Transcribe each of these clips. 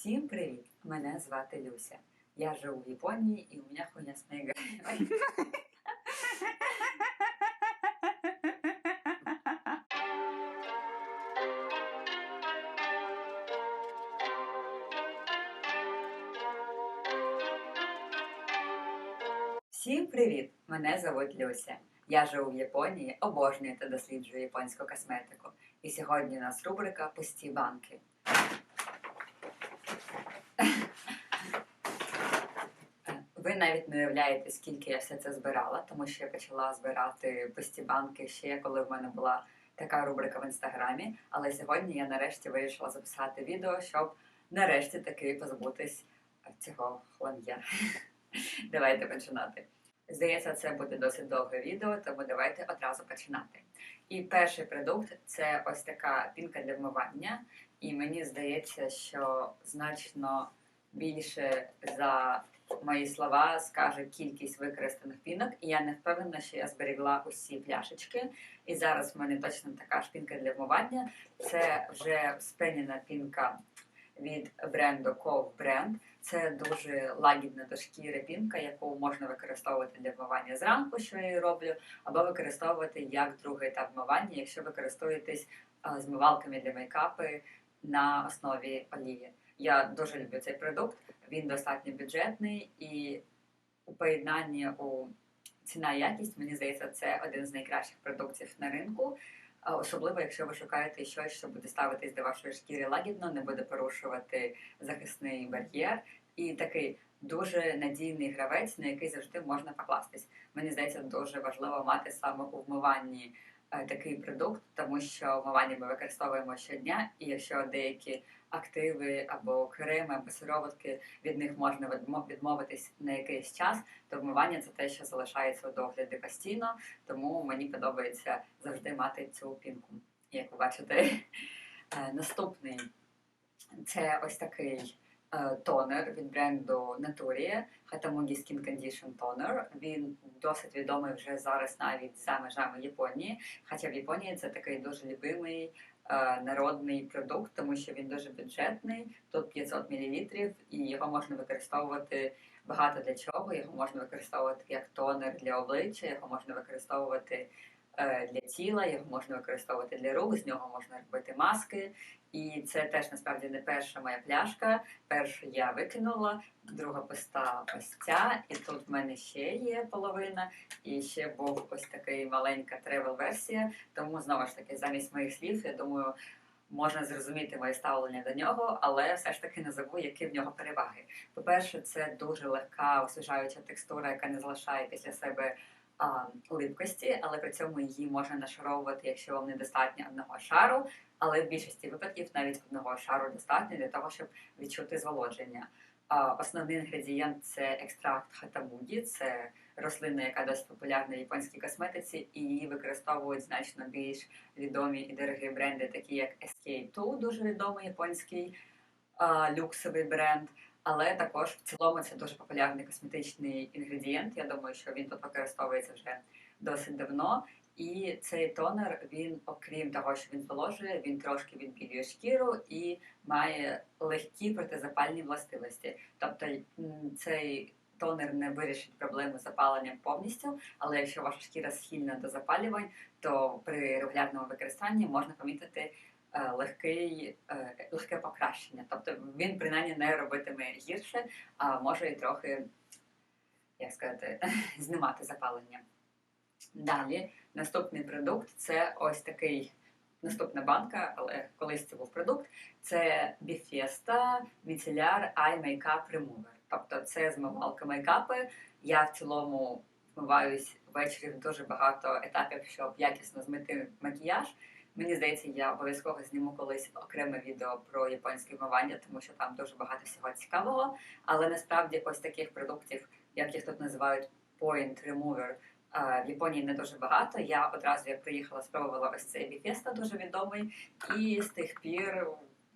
Всім привіт! Мене звати Люся. Я живу в Японії і у мене хуйня снега. Всім привіт! Мене звуть Люся. Я живу в Японії, обожнюю та досліджую японську косметику. І сьогодні у нас рубрика Пусті банки. Е, Ви навіть не уявляєте, скільки я все це збирала, тому що я почала збирати пусті банки ще коли в мене була така рубрика в інстаграмі. Але сьогодні я нарешті вирішила записати відео, щоб нарешті таки позбутись цього хлам'я. Давайте починати. Здається, це буде досить довге відео, тому давайте одразу починати. І перший продукт це ось така пінка для вмивання. І мені здається, що значно більше за мої слова скаже кількість використаних пінок. І я не впевнена, що я зберігла усі пляшечки. І зараз в мене точно така ж пінка для вмивання. Це вже спеніна пінка від бренду Cove Brand. Це дуже лагідна до шкіри пінка, яку можна використовувати для вмивання зранку, що я і роблю, або використовувати як другий етап вмивання, якщо ви користуєтесь змивалками для мейкапи на основі олії. Я дуже люблю цей продукт. Він достатньо бюджетний і у поєднанні у ціна якість, мені здається, це один з найкращих продуктів на ринку. Особливо, якщо ви шукаєте щось, що буде ставитись до вашої шкіри лагідно, не буде порушувати захисний бар'єр, і такий дуже надійний гравець, на який завжди можна покластись. Мені здається, дуже важливо мати саме у вмиванні е, такий продукт, тому що вмивання ми використовуємо щодня, і якщо деякі активи або креми, або сироватки від них можна відмовитись на якийсь час, то вмивання це те, що залишається у догляді постійно. Тому мені подобається завжди мати цю пінку. Як ви бачите, Е, наступний це ось такий е, тонер від бренду Naturia Hatamugi Skin Condition Toner. Він досить відомий вже зараз навіть за межами Японії. Хоча в Японії це такий дуже любимий народний продукт, тому що він дуже бюджетний. Тут 500 мл, і його можна використовувати багато для чого. Його можна використовувати як тонер для обличчя, його можна використовувати е, для тіла, його можна використовувати для рук, з нього можна робити маски. І це теж насправді не перша моя пляшка. Першу я викинула, друга пуста ось ця, і тут в мене ще є половина, і ще був ось такий маленька тревел-версія. Тому знову ж таки, замість моїх слів, я думаю, можна зрозуміти моє ставлення до нього, але все ж таки назову, які в нього переваги. По-перше, це дуже легка освіжаюча текстура, яка не залишає після себе липкості, але при цьому її можна нашаровувати, якщо вам недостатньо одного шару. Але в більшості випадків навіть одного шару достатньо для того, щоб відчути зволодження. Основний інгредієнт це екстракт хатамуді, це рослина, яка досить популярна в японській косметиці, і її використовують значно більш відомі і дорогі бренди, такі як SK2, дуже відомий японський люксовий бренд. Але також в цілому це дуже популярний косметичний інгредієнт. Я думаю, що він тут використовується вже досить давно. І цей тонер, він, окрім того, що він зволожує, він трошки відбілює шкіру і має легкі протизапальні властивості. Тобто цей тонер не вирішить проблему з запаленням повністю, але якщо ваша шкіра схильна до запалювань, то при регулярному використанні можна помітити легкий, е, легке покращення. Тобто він принаймні не робитиме гірше, а може і трохи, як сказати, знімати запалення. Далі наступний продукт це ось такий наступна банка, але колись це був продукт. Це Bifesta Micellar Eye Makeup Remover. Тобто це змивалка мейкапи. Я в цілому вмиваюсь ввечері в дуже багато етапів, щоб якісно змити макіяж. Мені здається, я обов'язково зніму колись окреме відео про японське вмивання, тому що там дуже багато всього цікавого. Але насправді ось таких продуктів, як їх тут називають Point Remover, е, в Японії не дуже багато. Я одразу як приїхала, спробувала ось цей біфеста, дуже відомий, і з тих пір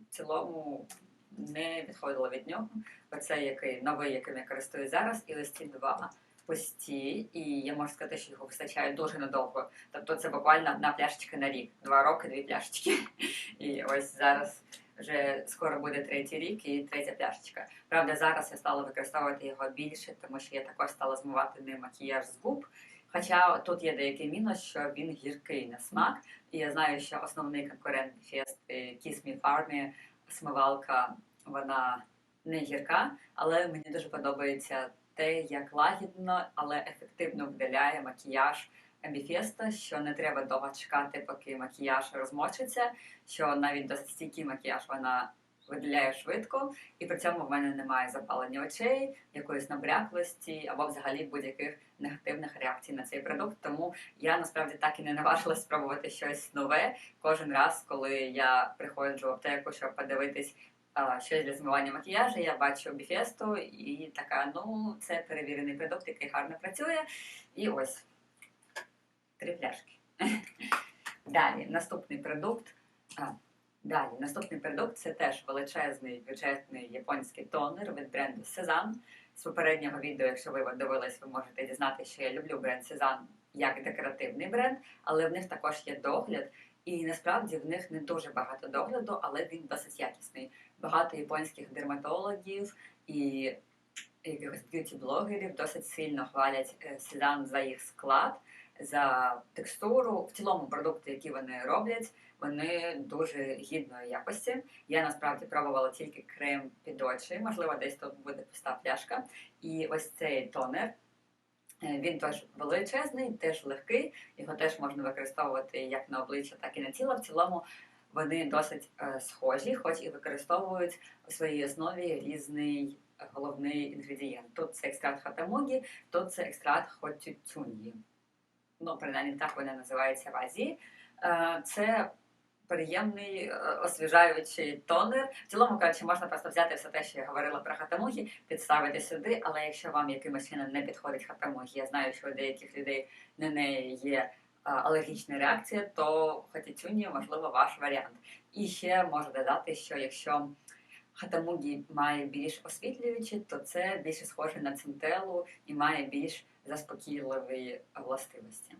в цілому не відходила від нього. Оце який новий, яким я користуюсь зараз, і листін два пості, і я можу сказати, що його вистачає дуже надовго. Тобто це буквально одна пляшечка на рік, два роки, дві пляшечки. І ось зараз вже скоро буде третій рік і третя пляшечка. Правда, зараз я стала використовувати його більше, тому що я також стала змивати ним макіяж з губ. Хоча тут є деякий мінус, що він гіркий на смак, і я знаю, що основний конкурент фест Kiss Me Farmy, смивалка, вона не гірка, але мені дуже подобається те, як лагідно, але ефективно видаляє макіяж Ambifesto, що не треба довго чекати, поки макіяж розмочиться, що навіть досить стійкий макіяж вона видаляє швидко, і при цьому в мене немає запалення очей, якоїсь набряклості або взагалі будь-яких негативних реакцій на цей продукт. Тому я насправді так і не наважилась спробувати щось нове кожен раз, коли я приходжу в аптеку, щоб подивитись. Щось для змивання макіяжу, я бачу біфесту і така, ну, це перевірений продукт, який гарно працює. І ось три пляшки. Далі, наступний продукт. А, далі, наступний продукт це теж величезний бюджетний японський тонер від бренду Cezanne. З попереднього відео, якщо ви дивились, ви можете дізнатися, що я люблю бренд Cezanne як декоративний бренд, але в них також є догляд. І насправді в них не дуже багато догляду, але він досить якісний. Багато японських дерматологів і якихось б'юті-блогерів досить сильно хвалять е, Cezanne за їх склад, за текстуру. В цілому продукти, які вони роблять, вони дуже гідної якості. Я насправді пробувала тільки крем під очі, можливо, десь тут буде пуста пляшка. І ось цей тонер. е, Він теж величезний, теж легкий, його теж можна використовувати як на обличчя, так і на тіло. В цілому вони досить е, схожі, хоч і використовують у своїй основі різний головний інгредієнт. Тут це екстракт хатамугі, тут це екстракт хотюцюньї. Ну, принаймні так вона називається в Азії. Е, Це приємний е, освіжаючий тонер. В цілому кажучи, можна просто взяти все те, що я говорила про хатамугі, підставити сюди, але якщо вам якимось чином не підходить хатамугі, я знаю, що у деяких людей на неї є алергічна реакція, то хатіцюні, можливо, ваш варіант. І ще можу додати, що якщо хатамугі має більш освітлюючі, то це більше схоже на цинтелу і має більш заспокійливі властивості.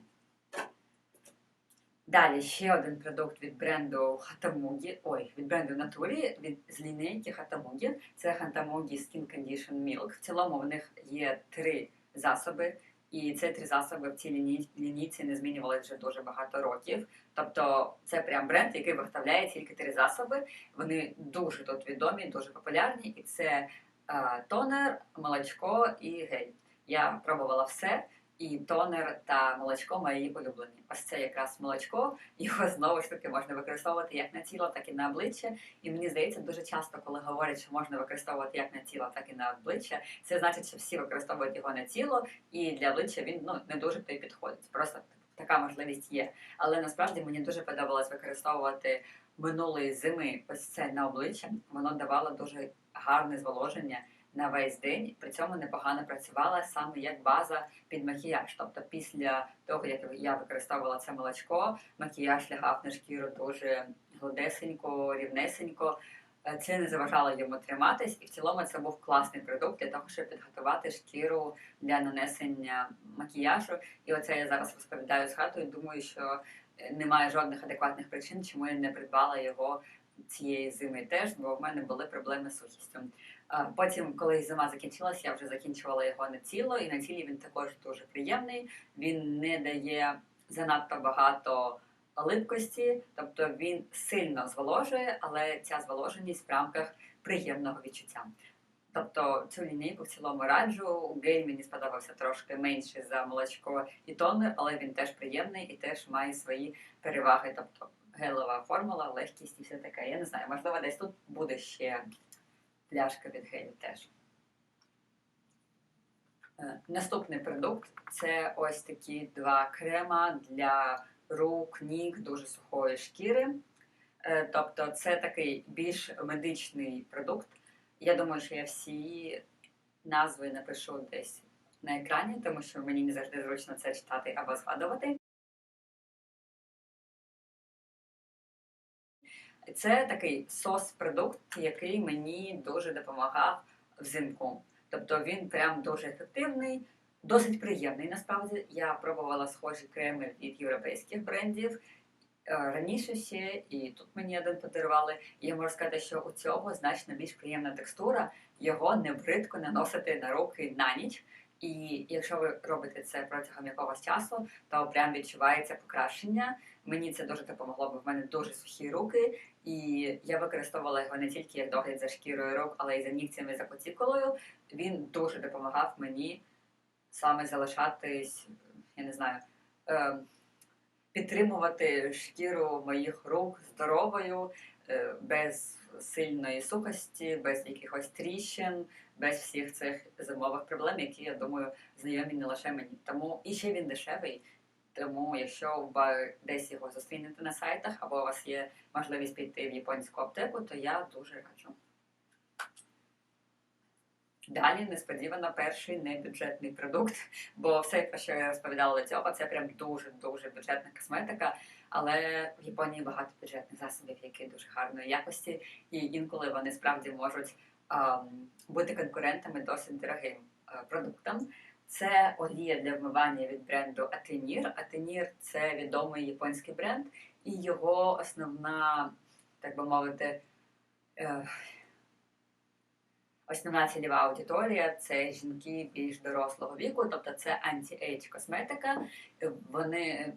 Далі ще один продукт від бренду Хатамугі, ой, від бренду Натурі, від з лінійки Хатамугі. Це Хатамугі Skin Condition Milk. В цілому в них є три засоби, і це три засоби в цій ліні... лінійці не змінювали вже дуже багато років. Тобто це прям бренд, який виготовляє тільки три засоби. Вони дуже тут відомі, дуже популярні, і це е, тонер, молочко і гель. Я пробувала все. І тонер та молочко мої улюблені. Ось це якраз молочко, його знову ж таки можна використовувати як на тіло, так і на обличчя. І мені здається, дуже часто, коли говорять, що можна використовувати як на тіло, так і на обличчя, це значить, що всі використовують його на тіло, і для обличчя він ну не дуже то підходить. Просто така можливість є. Але насправді мені дуже подобалось використовувати минулої зими ось це на обличчя. Воно давало дуже гарне зволоження на весь день. При цьому непогано працювала саме як база під макіяж. Тобто, після того як я використовувала це молочко, макіяж лягав на шкіру дуже гладесенько, рівнесенько. Е, Це не заважало йому триматись, і в цілому це був класний продукт для того, щоб підготувати шкіру для нанесення макіяжу. І оце я зараз розповідаю з хатою. Думаю, що е, немає жодних адекватних причин, чому я не придбала його цієї зими теж, бо в мене були проблеми з сухістю. Потім, коли зима закінчилась, я вже закінчувала його на тіло, і на тілі він також дуже приємний. Він не дає занадто багато липкості, тобто він сильно зволожує, але ця зволоженість в рамках приємного відчуття. Тобто цю лінійку в цілому раджу. Гель мені сподобався трошки менший за молочко і тонер, але він теж приємний і теж має свої переваги. Тобто гелова формула, легкість і все таке. Я не знаю, можливо, десь тут буде ще пляшка від гелю теж. Е, Наступний продукт це ось такі два крема для рук, ніг, дуже сухої шкіри. Е, Тобто це такий більш медичний продукт. Я думаю, що я всі назви напишу десь на екрані, тому що мені не завжди зручно це читати або згадувати. Це такий сос-продукт, який мені дуже допомагав взимку. Тобто він прям дуже ефективний, досить приємний. Насправді я пробувала схожі креми від європейських брендів, е, раніше ще, і тут мені один подарували. І я можу сказати, що у цього значно більш приємна текстура, його не бридко наносити на руки на ніч. І якщо ви робите це протягом якогось часу, то прям відчувається покращення. Мені це дуже допомогло, бо в мене дуже сухі руки, і я використовувала його не тільки як догляд за шкірою рук, але й за нігтями за кутікулою. Він дуже допомагав мені саме залишатись, я не знаю, е, підтримувати шкіру моїх рук здоровою, е, без сильної сухості, без якихось тріщин, без всіх цих зимових проблем, які я думаю знайомі не лише мені. Тому і ще він дешевий. Тому, якщо ви десь його зустрінете на сайтах, або у вас є можливість піти в японську аптеку, то я дуже раджу. Далі несподівано перший небюджетний продукт, бо все, про що я розповідала до цього, це прям дуже дуже бюджетна косметика. Але в Японії багато бюджетних засобів, які дуже гарної якості, і інколи вони справді можуть ам, бути конкурентами досить дорогим е, продуктам. Це олія для вмивання від бренду Атенір. Атенір це відомий японський бренд, і його основна, так би мовити, е, основна цільова аудиторія це жінки більш дорослого віку, тобто це анті-ейдж косметика. Вони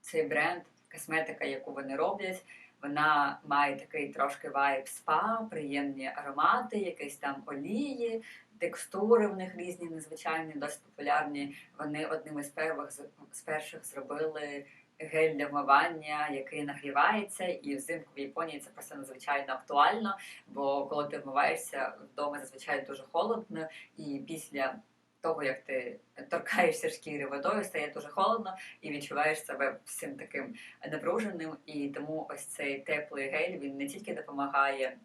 цей бренд, косметика, яку вони роблять. Вона має такий трошки вайб спа, приємні аромати, якісь там олії, текстури в них різні, незвичайні, досить популярні. Вони одним із перших з перших зробили гель для вмивання, який нагрівається, і взимку в Японії це просто надзвичайно актуально. Бо коли ти вмиваєшся вдома, зазвичай дуже холодно, і після того, як ти торкаєшся шкіри водою, стає дуже холодно і відчуваєш себе всім таким напруженим. І тому ось цей теплий гель він не тільки допомагає,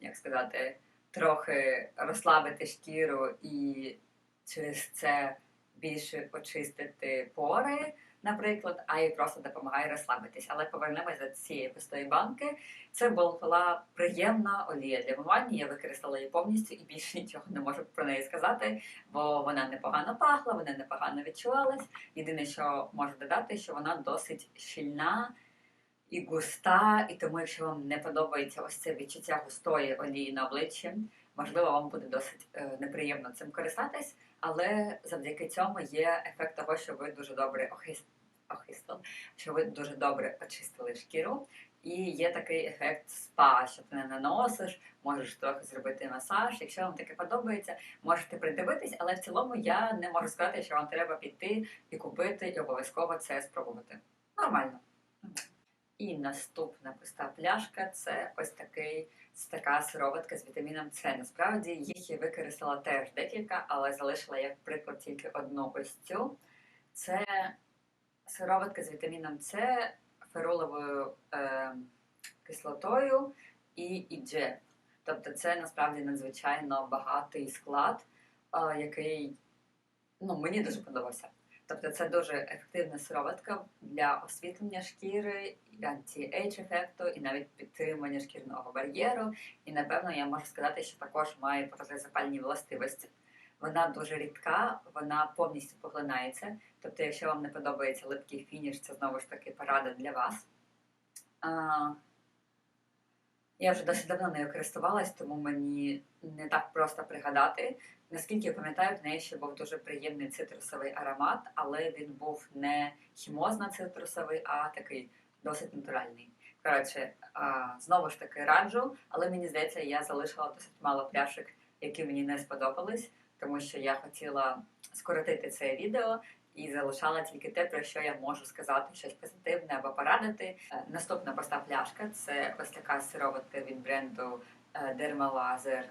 як сказати, трохи розслабити шкіру і через це більше очистити пори. Наприклад, а й просто допомагає розслабитись. Але повернемось до цієї пустої банки. Це була приємна олія для вмивання. Я використала її повністю і більше нічого не можу про неї сказати, бо вона непогано пахла, вона непогано відчувалась. Єдине, що можу додати, що вона досить щільна і густа, і тому, якщо вам не подобається ось це відчуття густої олії на обличчі, можливо, вам буде досить е, неприємно цим користатись, але завдяки цьому є ефект того, що ви дуже добре охис... охистили, що ви дуже добре очистили шкіру. І є такий ефект спа, що ти не наносиш, можеш трохи зробити масаж. Якщо вам таке подобається, можете придивитись, але в цілому я не можу сказати, що вам треба піти і купити, і обов'язково це спробувати. Нормально. І наступна пуста пляшка це ось такий така сироватка з вітаміном С. Насправді їх я використала теж декілька, але залишила як приклад тільки одну ось цю. Це сироватка з вітаміном С, фероловою е, кислотою і ідже. Тобто це насправді надзвичайно багатий склад, е, який ну, мені дуже подобався. Тобто це дуже ефективна сироватка для освітлення шкіри, анті-ейдж ефекту і навіть підтримання шкірного бар'єру. І напевно я можу сказати, що також має протизапальні властивості. Вона дуже рідка, вона повністю поглинається. Тобто, якщо вам не подобається липкий фініш, це знову ж таки порада для вас. А, я вже досить давно нею користувалась, тому мені не так просто пригадати. Наскільки я пам'ятаю, в неї ще був дуже приємний цитрусовий аромат, але він був не хімозно-цитрусовий, а такий досить натуральний. Коротше, знову ж таки раджу, але мені здається, я залишила досить мало пляшок, які мені не сподобались, тому що я хотіла скоротити це відео і залишала тільки те, про що я можу сказати щось позитивне або порадити. Е, Наступна проста пляшка це ось така сироватка від бренду е, Dermalaser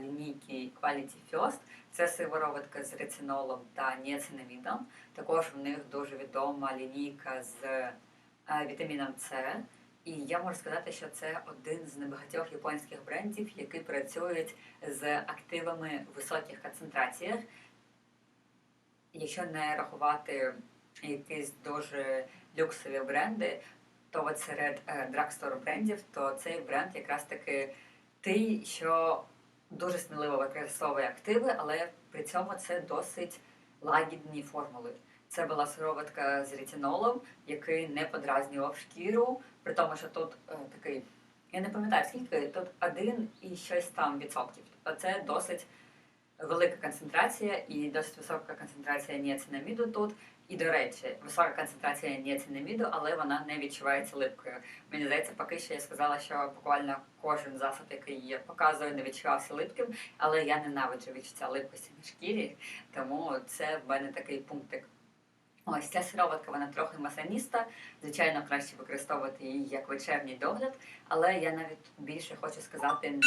лінійки Quality First. Це сивороватка з рецинолом та ніацинамідом. Також в них дуже відома лінійка з е, вітаміном С. І я можу сказати, що це один з небагатьох японських брендів, які працюють з активами в високих концентраціях. Якщо не рахувати якісь дуже люксові бренди, то от серед е, драгстор брендів, то цей бренд якраз таки той, що дуже сміливо використовує активи, але при цьому це досить лагідні формули. Це була сироватка з ретинолом, який не подразнював шкіру, при тому, що тут е, такий, я не пам'ятаю скільки, тут один і щось там відсотків. Тобто це досить велика концентрація і досить висока концентрація ніацинаміду тут. І, до речі, висока концентрація ніацинаміду, але вона не відчувається липкою. Мені здається, поки що я сказала, що буквально кожен засіб, який я показую, не відчувався липким, але я ненавиджу відчуття липкості на шкірі, тому це в мене такий пунктик. Ось ця сироватка, вона трохи масаніста. Звичайно, краще використовувати її як вечірній догляд, але я навіть більше хочу сказати не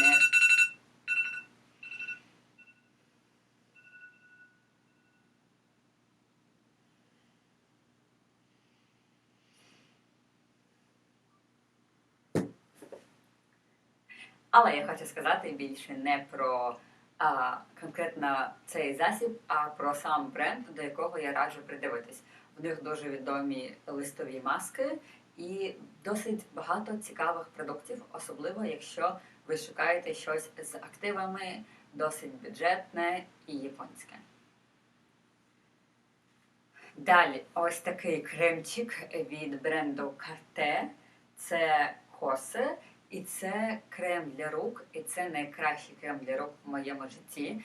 Але я хочу сказати більше не про а, конкретно цей засіб, а про сам бренд, до якого я раджу придивитись. В них дуже відомі листові маски і досить багато цікавих продуктів, особливо якщо ви шукаєте щось з активами, досить бюджетне і японське. Далі, ось такий кремчик від бренду Carté. Це коси. І це крем для рук, і це найкращий крем для рук в моєму житті.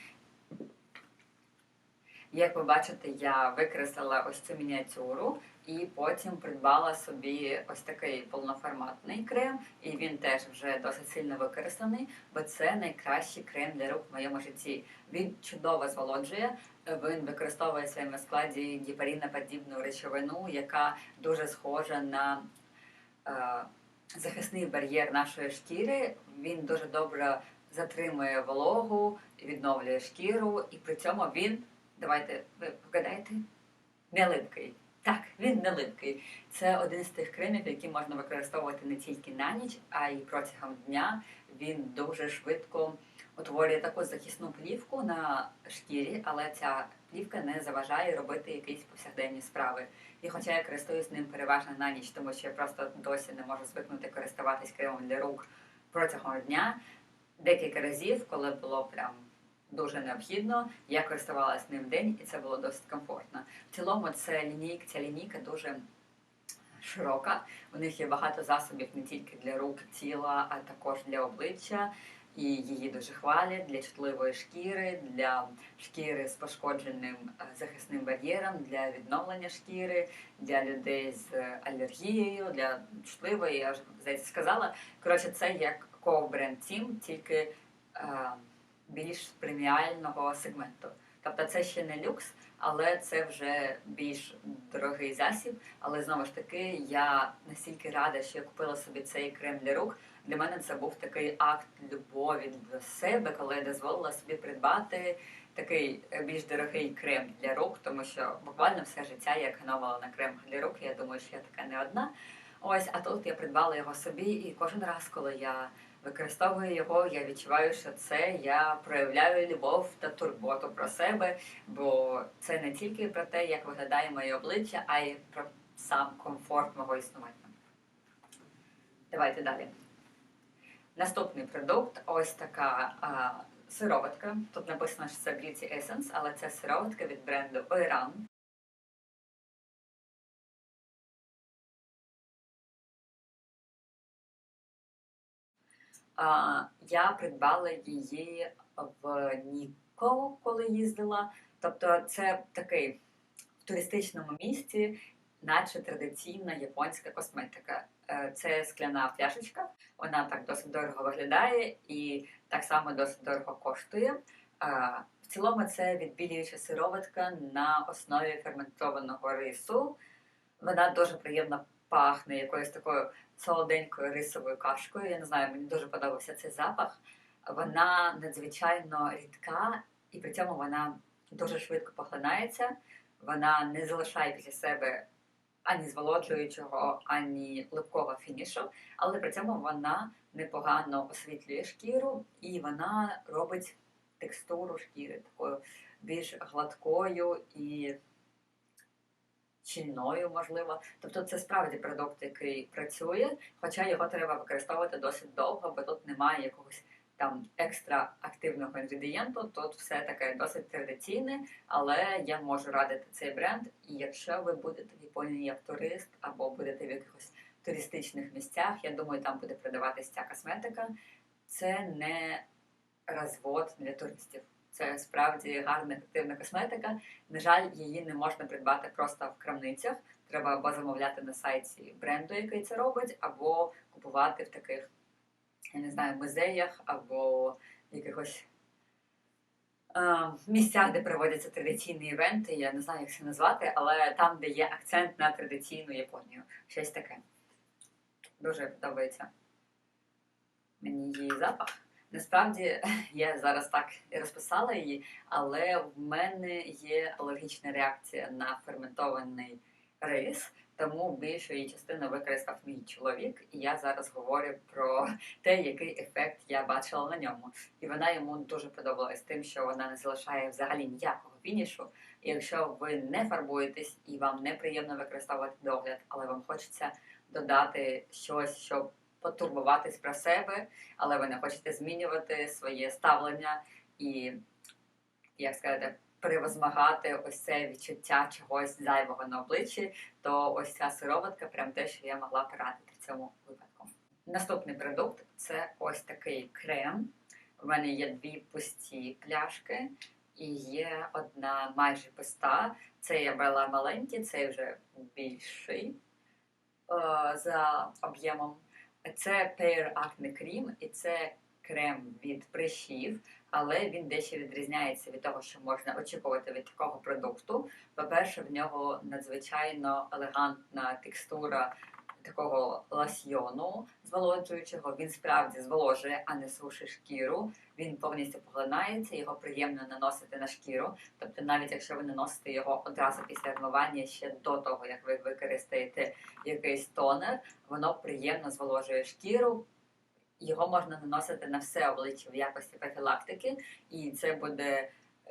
Як ви бачите, я викреслила ось цю мініатюру і потім придбала собі ось такий повноформатний крем, і він теж вже досить сильно використаний, бо це найкращий крем для рук в моєму житті. Він чудово зволоджує. Він використовує в своєму складі гіпаріноподібну речовину, яка дуже схожа на. Захисний бар'єр нашої шкіри. Він дуже добре затримує вологу, відновлює шкіру, і при цьому він, давайте ви погадаєте, не липкий. Так, він не липкий. Це один з тих кремів, які можна використовувати не тільки на ніч, а й протягом дня. Він дуже швидко утворює таку захисну плівку на шкірі, але ця плівка не заважає робити якісь повсякденні справи. І хоча я користуюсь ним переважно на ніч, тому що я просто досі не можу звикнути користуватись кремом для рук протягом дня, декілька разів, коли було прям дуже необхідно, я користувалася ним день, і це було досить комфортно. В цілому це лінійка, ця лінійка дуже широка. У них є багато засобів не тільки для рук, тіла, а також для обличчя. І її дуже хвалять для чутливої шкіри, для шкіри з пошкодженим е, захисним бар'єром, для відновлення шкіри, для людей з алергією, для чутливої, я вже сказала. Коротше, це як ковбренд Team, тільки е, більш преміального сегменту. Тобто це ще не люкс, але це вже більш дорогий засіб. Але знову ж таки, я настільки рада, що я купила собі цей крем для рук. Для мене це був такий акт любові до себе, коли я дозволила собі придбати такий більш дорогий крем для рук, тому що буквально все життя я економила на крем для рук. Я думаю, що я така не одна. Ось, а тут я придбала його собі, і кожен раз, коли я використовую його, я відчуваю, що це я проявляю любов та турботу про себе, бо це не тільки про те, як виглядає моє обличчя, а й про сам комфорт мого існування. Давайте далі. Наступний продукт ось така а, сироватка. Тут написано, що це Beauty Essence, але це сироватка від бренду Ойран. А, я придбала її в Ніко, коли їздила. Тобто, це такий в туристичному місці, наче традиційна японська косметика. Е, Це скляна пляшечка, вона так досить дорого виглядає і так само досить дорого коштує. Е, В цілому це відбілююча сироватка на основі ферментованого рису. Вона дуже приємно пахне якоюсь такою солоденькою рисовою кашкою. Я не знаю, мені дуже подобався цей запах. Вона надзвичайно рідка, і при цьому вона дуже швидко поглинається. Вона не залишає після себе ані зволоджуючого, ані липкого фінішу, але при цьому вона непогано освітлює шкіру і вона робить текстуру шкіри такою більш гладкою і щільною, можливо. Тобто це справді продукт, який працює, хоча його треба використовувати досить довго, бо тут немає якогось там екстра активного інгредієнту. Тут все таке досить традиційне, але я можу радити цей бренд. І якщо ви будете в Японії як турист або будете в якихось туристичних місцях, я думаю, там буде продаватися ця косметика. Це не розвод для туристів. Це справді гарна ефективна косметика. На жаль, її не можна придбати просто в крамницях. Треба або замовляти на сайті бренду, який це робить, або купувати в таких, я не знаю, музеях або якихось е, місцях, де проводяться традиційні івенти. Я не знаю, як це назвати, але там, де є акцент на традиційну Японію. Щось таке. Дуже подобається мені її запах. Насправді я зараз так і розписала її, але в мене є алергічна реакція на ферментований рис, тому більшу її частину використав мій чоловік, і я зараз говорю про те, який ефект я бачила на ньому. І вона йому дуже подобалась тим, що вона не залишає взагалі ніякого фінішу. І якщо ви не фарбуєтесь і вам неприємно використовувати догляд, але вам хочеться додати щось, щоб потурбуватись про себе, але ви не хочете змінювати своє ставлення і, як сказати, перевозмагати ось це відчуття чогось зайвого на обличчі, то ось ця сироватка прям те, що я могла порадити в цьому випадку. Наступний продукт це ось такий крем. У мене є дві пусті пляшки і є одна майже пуста. Це я брала маленький, цей вже більший е, за об'ємом. Це Pair Acne Cream і це крем від прищів, але він дещо відрізняється від того, що можна очікувати від такого продукту. По-перше, в нього надзвичайно елегантна текстура такого лосьйону зволожуючого. Він справді зволожує, а не сушить шкіру. Він повністю поглинається, його приємно наносити на шкіру. Тобто, навіть якщо ви наносите його одразу після вмивання, ще до того як ви використаєте якийсь тонер, воно приємно зволожує шкіру. Його можна наносити на все обличчя в якості профілактики, і це буде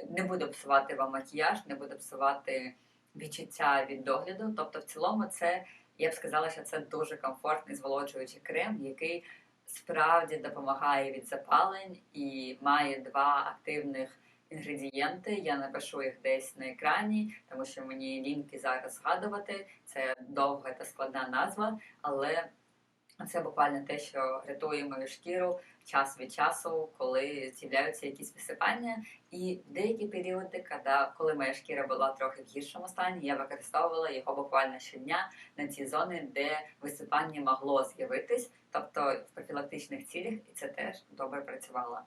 не буде псувати вам макіяж, не буде псувати відчуття від догляду. Тобто, в цілому, це я б сказала, що це дуже комфортний зволоджуючий крем, який справді допомагає від запалень і має два активних інгредієнти. Я напишу їх десь на екрані, тому що мені лінки зараз згадувати. Це довга та складна назва, але це буквально те, що рятує мою шкіру час від часу, коли з'являються якісь висипання. І в деякі періоди, коли, коли моя шкіра була трохи в гіршому стані, я використовувала його буквально щодня на ті зони, де висипання могло з'явитись, тобто в профілактичних цілях, і це теж добре працювало.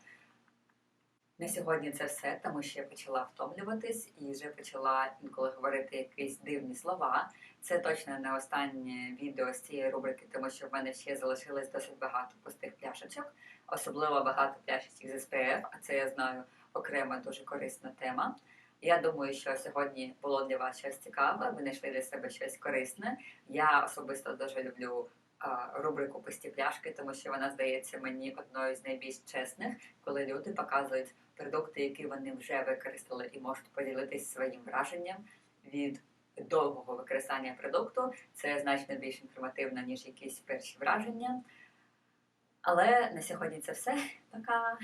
На сьогодні це все, тому що я почала втомлюватись і вже почала інколи говорити якісь дивні слова. Це точно не останнє відео з цієї рубрики, тому що в мене ще залишилось досить багато пустих пляшечок, особливо багато пляшечок з SPF, а це я знаю окрема дуже корисна тема. Я думаю, що сьогодні було для вас щось цікаве, ви знайшли для себе щось корисне. Я особисто дуже люблю рубрику Пусті пляшки, тому що вона здається мені одною з найбільш чесних, коли люди показують продукти, які вони вже використали, і можуть поділитися своїм враженням від довгого використання продукту, це значно більш інформативно, ніж якісь перші враження. Але на сьогодні це все. Пока!